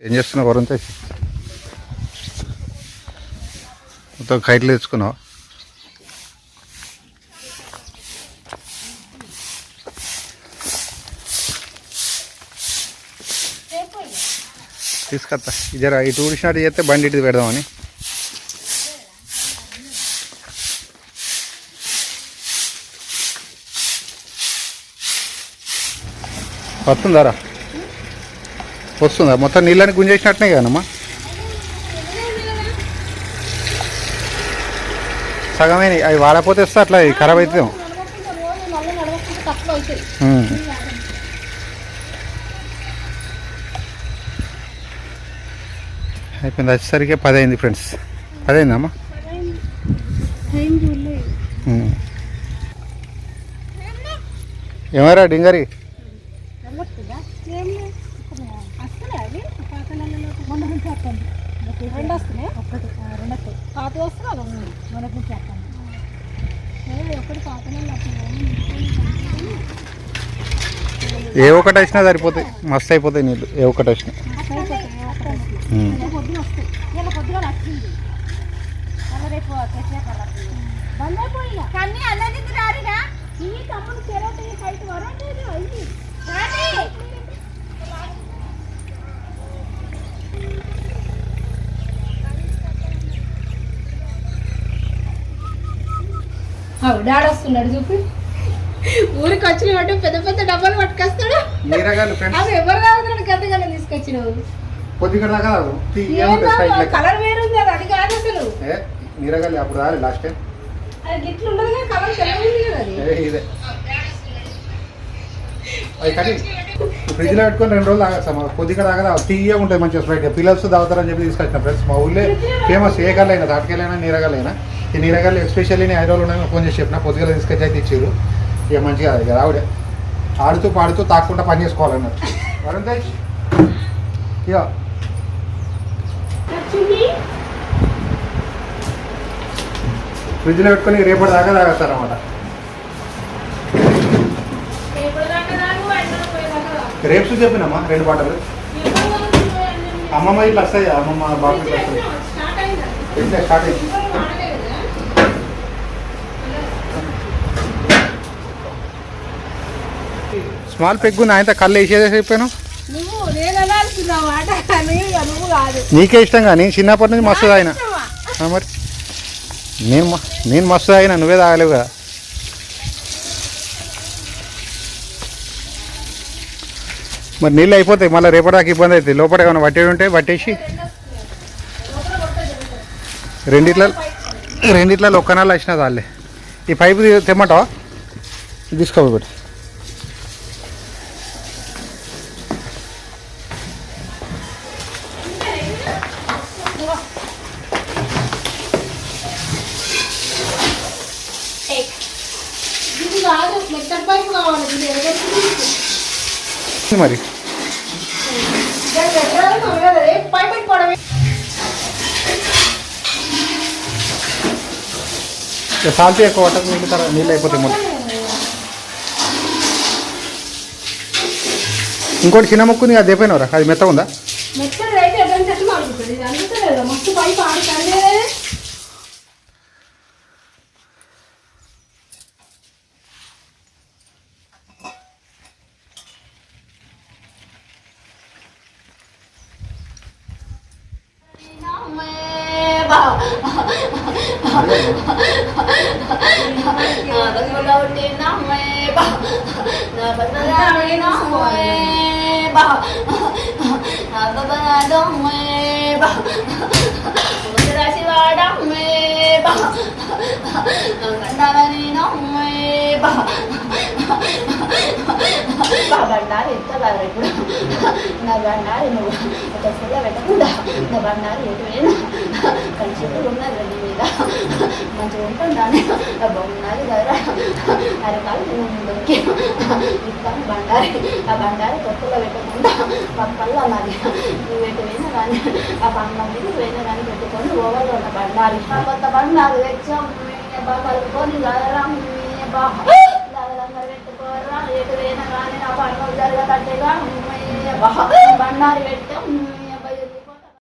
ఏం చేస్తున్నావు వరుణ్ మొత్తం కైట్లు తెచ్చుకున్నావు? తీసుకొస్తా ఈ జర ఇటు ఊడిసినట్టు చేస్తే బండి ఇటు పెడదామని. వస్తుందారా వస్తుందా. మొత్తం నీళ్ళని గుంజేసినట్టునే కదమ్మా. సగమే అవి వాడకపోతే వస్తే అట్లా ఖరాబ్ అవుతుందేమో అయిపోయింది. వచ్చేసరికి పది అయింది ఫ్రెండ్స్ పది అయిందమ్మా ఉమ్. ఏమరా డింగరి రెండు వస్తున్నాయి? ఒకటి. రెండు వస్తాయి పాత వస్తున్నా మనకు నుంచి వస్తాను ఒకటి పాత ఏ ఒక్కటి వచ్చినా సరిపోతాయి. మస్తు అయిపోతాయి నీళ్ళు ఏ ఒక్కటి బంద్ అయిపోయినా కానీ అన్నది రారిగా ఈ తమ్ముడు చెరటి డాడ్ వస్తున్నాడు చూపి. ఊరికి వచ్చినట్టు పెద్ద పెద్ద డబ్బాలు పట్టుకొస్తాడు. అవి ఎవరు కాదు గద్దగానే తీసుకొచ్చినావు. కలర్ వేరు ఉంది అది అది కాదు అసలు. నీరగాలి అప్పుడు రాలి లాస్ట్ టైం అది గిట్లు ఉండదు కలర్ తెల్లగుంది కదా అది. ఇదే. అది కానీ ఫ్రిడ్జ్లో పెట్టుకొని రెండు రోజులు మా కొద్దిగా తాగదా తీయ ఉంటుంది మంచిగా స్ప్రైట్ పిల్లర్స్ తాగుతారని చెప్పి తీసుకొచ్చిన ఫ్రెండ్స్. మా ఊళ్ళో ఫేమస్ ఏ కళ్ళైనా తాటకెళ్ళైనా నీరగాలైనా. ఈ నీరగాలు ఎస్పెషల్లీ నేను ఐదు రోజులు ఉన్నాయి ఫోన్ చేసి చెప్పిన. పొద్దుగా తీసుకొచ్చి అయితే ఇచ్చారు. ఇక మంచిగా అది కదా ఆవిడ ఆడుతూ పాడుతూ తాకుండా పని చేసుకోవాలన్నట్టు వరుణ్ తేజ్ ఇక ఫ్రిడ్జ్లో పెట్టుకొని రేపటి దాకా తాగేస్తారన్నమాట. రేప్స్ చెప్పినమ్మా రెండు బాటలు అమ్మమ్మ ఇట్లా వస్తాయి? అమ్మమ్మ బాబు ఇట్లా వస్తాయి? ఇట్లా స్టార్ట్ అయింది? స్మాల్ పెగ్గు నా ఇంత కళ్ళు వేసేసి చెప్పాను. నీకే ఇష్టం కానీ చిన్నప్పటి నుంచి మస్తు తాగిన. మరి? నేను నేను మస్తు తాగిన నువ్వే తాగలేవు కదా మరి నీళ్ళు అయిపోతాయి మళ్ళీ రేపటిదాకా ఇబ్బంది అవుతుంది. లోపల ఏమైనా పట్టేవి ఉంటే పట్టేసి రెండిట్ల రెండిట్లలో ఒక్క నెల వచ్చినా చాలే. ఈ పైపు తీ- తెమ్మంటావా? తీసుకోబోటి కాదు మెత్తడి పైపు కావాలి మరి. సాల్ట్ ఎక్కువ వాటర్ నీళ్ళు తర్వాత నీళ్ళు అయిపోతాయి మొత్తం. ఇంకోటి చిన్న ముక్కు ఉంది అది అయిపోయినవరా అది మెత్త ఉందా? మెత్తడి అయితే ఎటువంటి చెట్లు మాడుతుంది ఇది అందుతలేదు మస్తు పైపు ఆడుతుంది బండారు ఎంత బాగా ఇప్పుడు నా బండారు నువ్వు ఒక ఫుల్ల పెట్టకుండా నా బండారు ఎటువైనా కలిసి ఉన్నది నీ మీద మంచిగా ఉంటుందాని నా బొమ్మది కదా అరకాలు దొరికి ఇస్తాను బండారి ఆ బండారి తొక్కులో పెట్టకుండా పక్కల్లో నాది నువ్వు ఎటువైనా కానీ ఆ పండ్ల మీద పోయినా కానీ పెట్టుకొని ఓవర్లో ఉన్న బండారి ఆ కొత్త బండారు తెచ్చాం బాగా కలుపుకొని గదరా బాగా పెట్టుకోరా ఎటువైనా కానీ నా పండుగ జరగటట్టుగా బండారి పెట్టి